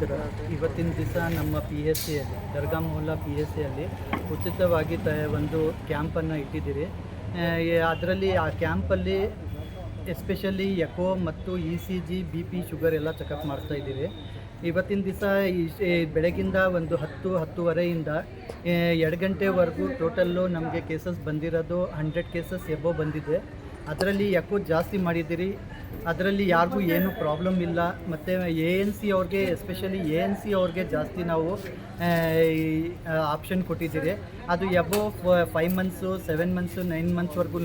ದಿವಸ ನಮ್ಮ P S ಸಿಯಲ್ಲಿ ದರ್ಗಾ ಮೊಹಲ್ಲಾ ಪಿ ಎಸ್ ಸಿಯಲ್ಲಿ ಉಚಿತವಾಗಿ ತ, ಒಂದು ಕ್ಯಾಂಪನ್ನು ಇಟ್ಟಿದ್ದೀರಿ. ಅದರಲ್ಲಿ ಆ ಕ್ಯಾಂಪಲ್ಲಿ ಎಸ್ಪೆಷಲಿ ಎಕೋ ಮತ್ತು E C G B P sugar ಎಲ್ಲ ಚೆಕಪ್ ಮಾಡ್ತಾ ಇದ್ದೀರಿ. ಇವತ್ತಿನ ದಿವಸ ಬೆಳಗಿಂದ ಒಂದು ಹತ್ತು, ಹತ್ತುವರೆಯಿಂದ ಎರಡು ಗಂಟೆವರೆಗೂ ಟೋಟಲ್ಲು ನಮಗೆ ಕೇಸಸ್ ಬಂದಿರೋದು ಹಂಡ್ರೆಡ್ ಕೇಸಸ್ ಎಬೋ ಬಂದಿದೆ. ಅದರಲ್ಲಿ ಯಾಕೋ ಜಾಸ್ತಿ ಮಾಡಿದ್ದೀರಿ? ಅದರಲ್ಲಿ ಯಾರಿಗೂ ಏನು ಪ್ರಾಬ್ಲಮ್ ಇಲ್ಲ. ಮತ್ತು ಎ ಎನ್ ಸಿ ಅವ್ರಿಗೆ ಎಸ್ಪೆಷಲಿ ಎ ಎನ್ ಸಿ ಅವ್ರಿಗೆ ಜಾಸ್ತಿ ನಾವು ಆಪ್ಷನ್ ಕೊಟ್ಟಿದ್ದೀರಿ. ಅದು above five months seven months nine ಮಂತ್ಸ್ವರೆಗೂ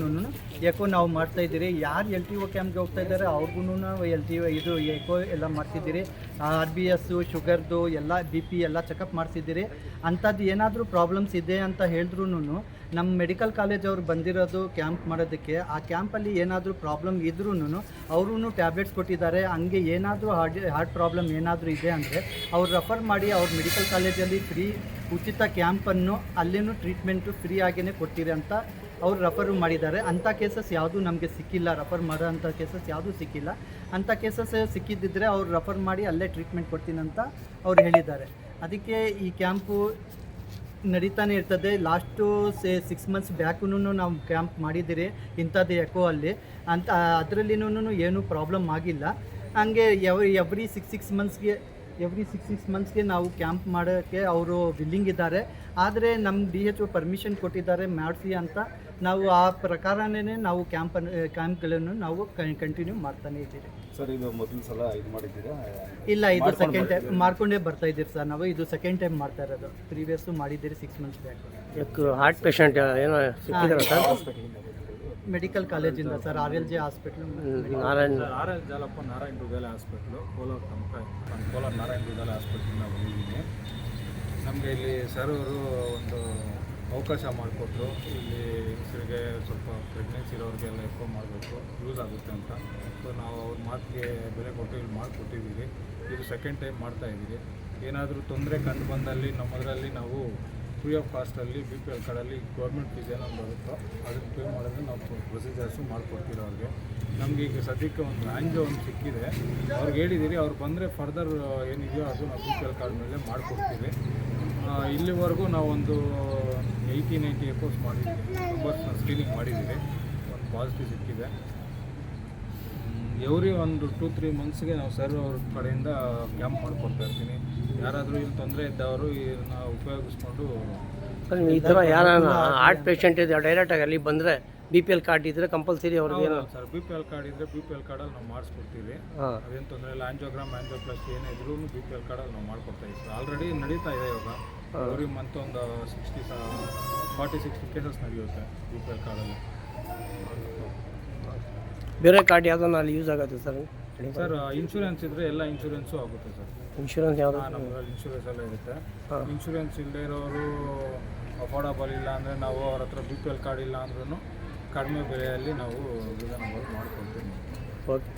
ಯಾಕೋ ನಾವು ಮಾಡ್ತಾಯಿದ್ದೀರಿ ಯಾರು ಎಲ್ ಟಿ ಒ ಕ್ಯಾಂಪ್ಗೆ ಹೋಗ್ತಾ ಇದ್ದಾರೆ ಅವ್ರಿಗೂ ಎಲ್ ಟಿ ಇದು ಎಕೋ ಎಲ್ಲ ಮಾಡ್ತಿದ್ದೀರಿ. ಆರ್ ಬಿ ಎಸ್ಸು ಶುಗರ್ದು ಎಲ್ಲ ಬಿ ಪಿ ಎಲ್ಲ ಚೆಕಪ್ ಮಾಡಿಸಿದ್ದೀರಿ ಅಂಥದ್ದು ಏನಾದರೂ ಪ್ರಾಬ್ಲಮ್ಸ್ ಇದೆ ಅಂತ ಹೇಳಿದ್ರು ನಮ್ಮ ಮೆಡಿಕಲ್ ಕಾಲೇಜ್ ಅವ್ರು ಬಂದಿರೋದು ಕ್ಯಾಂಪ್ ಮಾಡೋದಕ್ಕೆ, ಆ ಕ್ಯಾಂಪಲ್ಲಿ ಏನಾದರೂ ಪ್ರಾಬ್ಲಮ್ ಇದ್ರೂ ಅವರು ಟ್ಯಾಬ್ಲೆಟ್ಸ್ ಕೊಟ್ಟಿದ್ದಾರೆ, ಹಂಗೆ ಏನಾದರೂ ಹಾರ್ಟ್ ಹಾರ್ಟ್ ಪ್ರಾಬ್ಲಮ್ ಏನಾದರೂ ಇದೆ ಅಂದರೆ ಅವ್ರು ರೆಫರ್ ಮಾಡಿ ಅವ್ರ ಮೆಡಿಕಲ್ ಕಾಲೇಜಲ್ಲಿ ಫ್ರೀ ಉಚಿತ ಕ್ಯಾಂಪನ್ನು ಅಲ್ಲಿನೂ ಟ್ರೀಟ್ಮೆಂಟು ಫ್ರೀ ಆಗಿಯೇ ಅಂತ ಅವ್ರು ರೆಫರ್ ಮಾಡಿದ್ದಾರೆ. ಅಂಥ ಕೇಸಸ್ ಯಾವುದೂ ನಮಗೆ ಸಿಕ್ಕಿಲ್ಲ ರೆಫರ್ ಮಾಡೋ ಅಂಥ ಕೇಸಸ್ ಯಾವುದೂ ಸಿಕ್ಕಿಲ್ಲ. ಅಂಥ ಕೇಸಸ್ ಸಿಕ್ಕಿದ್ದಿದ್ರೆ ಅವ್ರು ರೆಫರ್ ಮಾಡಿ ಅಲ್ಲೇ ಟ್ರೀಟ್ಮೆಂಟ್ ಕೊಡ್ತೀನಿ ಅಂತ ಅವ್ರು ಹೇಳಿದ್ದಾರೆ. ಅದಕ್ಕೆ ಈ ಕ್ಯಾಂಪು ನಡೀತಾನೆ ಇರ್ತದೆ. Last say six months back ನಾವು ಕ್ಯಾಂಪ್ ಮಾಡಿದ್ದೀರಿ, ಇಂಥದ್ದು ಎಕೋ ಅಲ್ಲಿ. ಅಂತ ಅದರಲ್ಲಿನೂ ಏನೂ ಪ್ರಾಬ್ಲಮ್ ಆಗಿಲ್ಲ. ಹಂಗೆ ಎವ್ರಿ ಎವ್ರಿ ಸಿಕ್ಸ್ ಸಿಕ್ಸ್ ಮಂತ್ಸ್ಗೆ ಎವ್ರಿ ಸಿಕ್ಸ್ ಸಿಕ್ಸ್ ಮಂತ್ಸ್ಗೆ ನಾವು ಕ್ಯಾಂಪ್ ಮಾಡೋಕ್ಕೆ ಅವರು ವಿಲ್ಲಿಂಗ್ ಇದ್ದಾರೆ. ಆದರೆ ನಮ್ಮ ಡಿ ಎಚ್ ಒ ಪರ್ಮಿಷನ್ ಕೊಟ್ಟಿದ್ದಾರೆ ಮಾಡಿಸಿ ಅಂತ. ನಾವು ಆ ಪ್ರಕಾರನೇ ನಾವು ಕ್ಯಾಂಪ್ ಕ್ಯಾಂಪ್ಗಳನ್ನು ನಾವು ಕಂಟಿನ್ಯೂ ಮಾಡ್ತಾನೆ ಇದ್ದೀರಿ ಸರ್ ಇದು ಮೊದಲ ಸಲ ಇದು ಮಾಡಿದ್ದೀರಾ? ಇಲ್ಲ ಇದು ಸೆಕೆಂಡ್ ಟೈಮ್ ಮಾಡ್ಕೊಂಡೇ ಬರ್ತಾ ಇದ್ದೀರಿ ಸರ್ ನಾವು. ಇದು ಸೆಕೆಂಡ್ ಟೈಮ್ ಮಾಡ್ತಾ ಇರೋದು. ಪ್ರೀವಿಯಸ್ಸು ಮಾಡಿದ್ದೀರಿ six months back heart patient ಏನೋ ಸಿಕ್ಕಿದ್ರು ಸರ್? ಮೆಡಿಕಲ್ ಕಾಲೇಜಿಂದ sir R L G hospital. Narayan. R L Jalappa Narayana Hrudaya hospital Kolar ತಮಕ ನಾನು ಕೋಲಾರ ನಾರಾಯಣ ಹೃದಯ ಹಾಸ್ಪಿಟ್ಲಿಂದ ಬಂದಿದ್ದೀನಿ. ನಮಗೆ ಇಲ್ಲಿ ಸರ್ ಅವರು ಒಂದು ಅವಕಾಶ ಮಾಡಿಕೊಟ್ರು. ಇಲ್ಲಿ ಹೆಸರಿಗೆ ಸ್ವಲ್ಪ ಪ್ರೆಗ್ನೆನ್ಸಿ ಇರೋರಿಗೆಲ್ಲ ಎಕೋ ಮಾಡಬೇಕು ಯೂಸ್ ಆಗುತ್ತೆ ಅಂತ. ಸೊ ನಾವು ಅವ್ರ ಮಾತಿಗೆ ಬೆಲೆ ಕೊಟ್ಟು ಇಲ್ಲಿ ಮಾಡಿಕೊಟ್ಟಿದ್ದೀವಿ. ಇದು ಸೆಕೆಂಡ್ ಟೈಮ್ ಮಾಡ್ತಾ ಇದ್ದೀವಿ. ಏನಾದರೂ ತೊಂದರೆ ಕಂಡು ಬಂದಲ್ಲಿ ನಮ್ಮದರಲ್ಲಿ ನಾವು ಫ್ರೀ ಆಫ್ ಕಾಸ್ಟಲ್ಲಿ ಬಿ ಪಿ ಎಲ್ ಕಾರ್ಡಲ್ಲಿ ಗೌರ್ಮೆಂಟ್ ಫೀಸ್ ಏನೋ ಬರುತ್ತೋ ಅದನ್ನು ಪೇ ಮಾಡಿದ್ರೆ ನಾವು ಪ್ರೊಸೀಜರ್ಸು ಮಾಡಿಕೊಡ್ತೀವಿ ಅವ್ರಿಗೆ. ನಮಗೆ ಈಗ ಸದ್ಯಕ್ಕೆ ಒಂದು ಆ್ಯಂಜೋ ಒಂದು ಸಿಕ್ಕಿದೆ. ಅವ್ರಿಗೆ ಹೇಳಿದ್ದೀರಿ ಅವ್ರು ಬಂದರೆ ಫರ್ದರ್ ಏನಿದೆಯೋ ಅದು ನಾವು ಬಿ ಪಿ ಎಲ್ ಕಾರ್ಡ್ ಮೇಲೆ ಮಾಡಿಕೊಡ್ತೀವಿ. ಇಲ್ಲಿವರೆಗೂ ನಾವೊಂದು ಏಯ್ಟಿ ನೈಂಟಿ ಎಕೋಸ್ ಮಾಡಿದ್ದೀವಿ ಮೆಂಬರ್ಸ್ನ ಸ್ಕ್ರೀನಿಂಗ್ ಮಾಡಿದ್ದೀವಿ ಒಂದು ಪಾಸಿಟಿವ್ ಸಿಕ್ಕಿದೆ. ಎವ್ರಿ ಒಂದು ಟೂ ತ್ರೀ ಮಂತ್ಸ್ಗೆ ನಾವು ಸರ್ ಅವ್ರ ಕಡೆಯಿಂದ ಕ್ಯಾಂಪ್ ಮಾಡ್ಕೊಡ್ತಾ ಇರ್ತೀನಿ. ಯಾರಾದರೂ ಇಲ್ಲಿ ತೊಂದರೆ ಇದ್ದವರು ಇದನ್ನ ಉಪಯೋಗಿಸ್ಕೊಂಡು ಈ ಥರ ಯಾರು ಹಾರ್ಟ್ ಪೇಷಂಟ್ ಇದೆ ಡೈರೆಕ್ಟಾಗಿ ಅಲ್ಲಿ ಬಂದರೆ ಬಿ ಪಿ ಎಲ್ ಕಾರ್ಡ್ ಇದ್ದರೆ ಕಂಪಲ್ಸರಿ ಅವ್ರಿಗೆ ಏನು sir B P L card ಇದ್ದರೆ ಬಿ ಪಿ ಎಲ್ ಕಾರ್ಡಲ್ಲಿ ನಾವು ಮಾಡಿಸ್ಕೊಡ್ತೀವಿ. ಅದೇನು ತೊಂದರೆ ಇಲ್ಲ. ಆಂಜೋಗ್ರಾಮ್ ಆಂಜೋ ಪ್ಲಸ್ ಏನೇ ಇದ್ರೂ ಬಿ ಪಿ ಎಲ್ ಕಾರ್ಡಲ್ಲಿ ನಾವು ಮಾಡ್ಕೊಡ್ತಾ ಇದ್ದೀವಿ ಆಲ್ರೆಡಿ ನಡೀತಾ ಇದೆ ಇವಾಗ. ಎವ್ರಿ ಮಂತ್ ಒಂದು ಸಿಕ್ಸ್ಟಿ ಫಾರ್ಟಿ ಸಿಕ್ಸ್ಟಿ ಕೇಸಸ್ ನಡೆಯುತ್ತೆ ಬಿ ಪಿ ಎಲ್ ಕಾರ್ಡಲ್ಲಿ ಬೇರೆ ಕಾರ್ಡ್ ಯಾವುದನ್ನ ಅಲ್ಲಿ ಯೂಸ್ ಆಗುತ್ತೆ ಸರ್ ಸರ್ ಇನ್ಶೂರೆನ್ಸ್ ಇದ್ರೆ ಎಲ್ಲ ಇನ್ಶೂರೆನ್ಸು ಆಗುತ್ತೆ ಸರ್ ಇನ್ಶೂರೆನ್ಸ್ ಯಾವುದು? ನಮ್ಮದ್ರಲ್ಲಿ ಇನ್ಶೂರೆನ್ಸ್ ಎಲ್ಲ ಇರುತ್ತೆ. ಇನ್ಶೂರೆನ್ಸ್ ಇಲ್ಲದೆ ಇರೋರು ಅಫೋರ್ಡಬಲ್ ಇಲ್ಲ ಅಂದರೆ ನಾವು ಅವ್ರ ಹತ್ರ ಬಿ ಪಿ ಎಲ್ ಕಾರ್ಡ್ ಇಲ್ಲ ಅಂದ್ರೂ ಕಡಿಮೆ ಬೆಲೆಯಲ್ಲಿ ನಾವು ವಿಧಾನಗಳು ಮಾಡ್ಕೊಳ್ತೀವಿ. ಓಕೆ